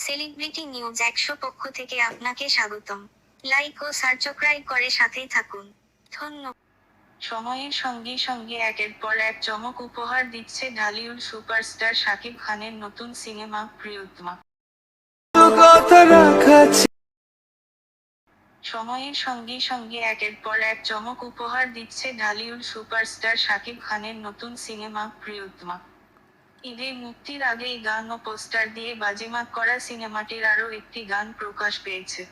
Celebrity news একশো পক্ষ থেকে আপনাকে স্বাগতম। লাইক ও সাবস্ক্রাইব করে সাথেই থাকুন। ধন্যবাদ। সময়ের সঙ্গে সঙ্গে একের পর এক চমক উপহার দিচ্ছে ঢালিউড সুপারস্টার শাকিব খানের নতুন সিনেমা প্রিয়তমা। সময়ের সঙ্গে সঙ্গে একের পর এক চমক উপহার দিচ্ছে ঢালিউড সুপারস্টার শাকিব খানের নতুন সিনেমা প্রিয়তমা। ঈদে মুক্তির আগেই গান ও পোস্টার দিয়ে বাজিমাত করা সিনেমাটির আরও একটি গান প্রকাশ পেয়েছে।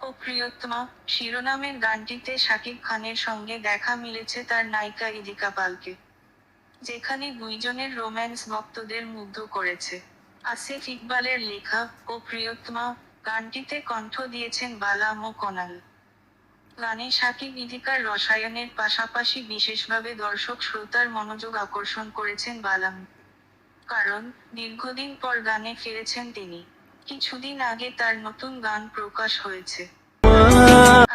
ও প্রিয়তমা, শিরোনামের গানটিতে শাকিব খানের সঙ্গে দেখা মিলেছে তার নায়িকা ইদিকা পালকে, যেখানে দুইজনের রোম্যান্স ভক্তদের মুগ্ধ করেছে। আসিফ ইকবালের লেখা ও প্রিয়তমা গানটিতে কণ্ঠ দিয়েছেন বালাম ও কোনাল। গানে শাকিব ইদিকার রসায়নের পাশাপাশি বিশেষভাবে দর্শক শ্রোতার মনোযোগ আকর্ষণ করেছেন বালাম। কারণ দীর্ঘদিন পর গানে ফিরেছেন তিনি। কিছুদিন আগে তার নতুন গান প্রকাশ হয়েছে।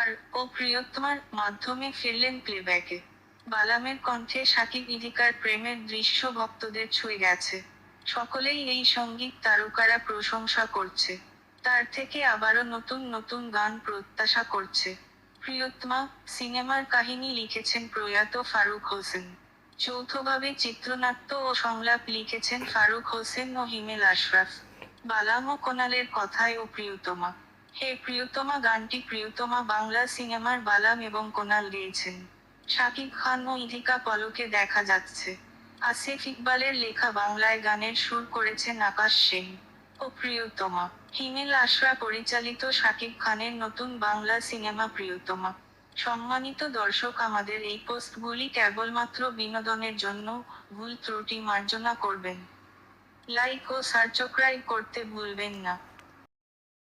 আর ও প্রিয়তমার মাধ্যমে ফিরলেন প্লেব্যাকে বালামের কণ্ঠে শাকিব ইদিকার প্রেমের দৃশ্য ভক্তদের ছুঁয়ে গেছে। সকলেই এই সংগীত তারকারা প্রশংসা করছে। তার থেকে আবারও নতুন নতুন গান প্রত্যাশা করছে। প্রিয়তমা সিনেমার কাহিনী লিখেছেন প্রয়াত ফারুক হোসেন। যৌথভাবে চিত্রনাট্য ও সংলাপ লিখেছেন ফারুক হোসেন ও হিমেল আশরাফ। বালাম ও কোনালের কথায় ও প্রিয়তমা। হে প্রিয়তমা, গানটি প্রিয়তমা বাংলা সিনেমার বালাম এবং কোনাল গেয়েছেন শাকিব খান ও ইধিকা পলকে দেখা যাচ্ছে। আসিফ ইকবালের লেখা বাংলায় গানের সুর করেছেন আকাশ সেন। ও প্রিয়তমা। হিমেল আশরা পরিচালিত শাকিব খানের নতুন বাংলা সিনেমা প্রিয়তমা। সম্মানিত দর্শক, আমাদের এই পোস্টগুলি কেবলমাত্র বিনোদনের জন্য ভুল ত্রুটি মার্জনা করবেন। লাইক ও সাবস্ক্রাইব করতে ভুলবেন না।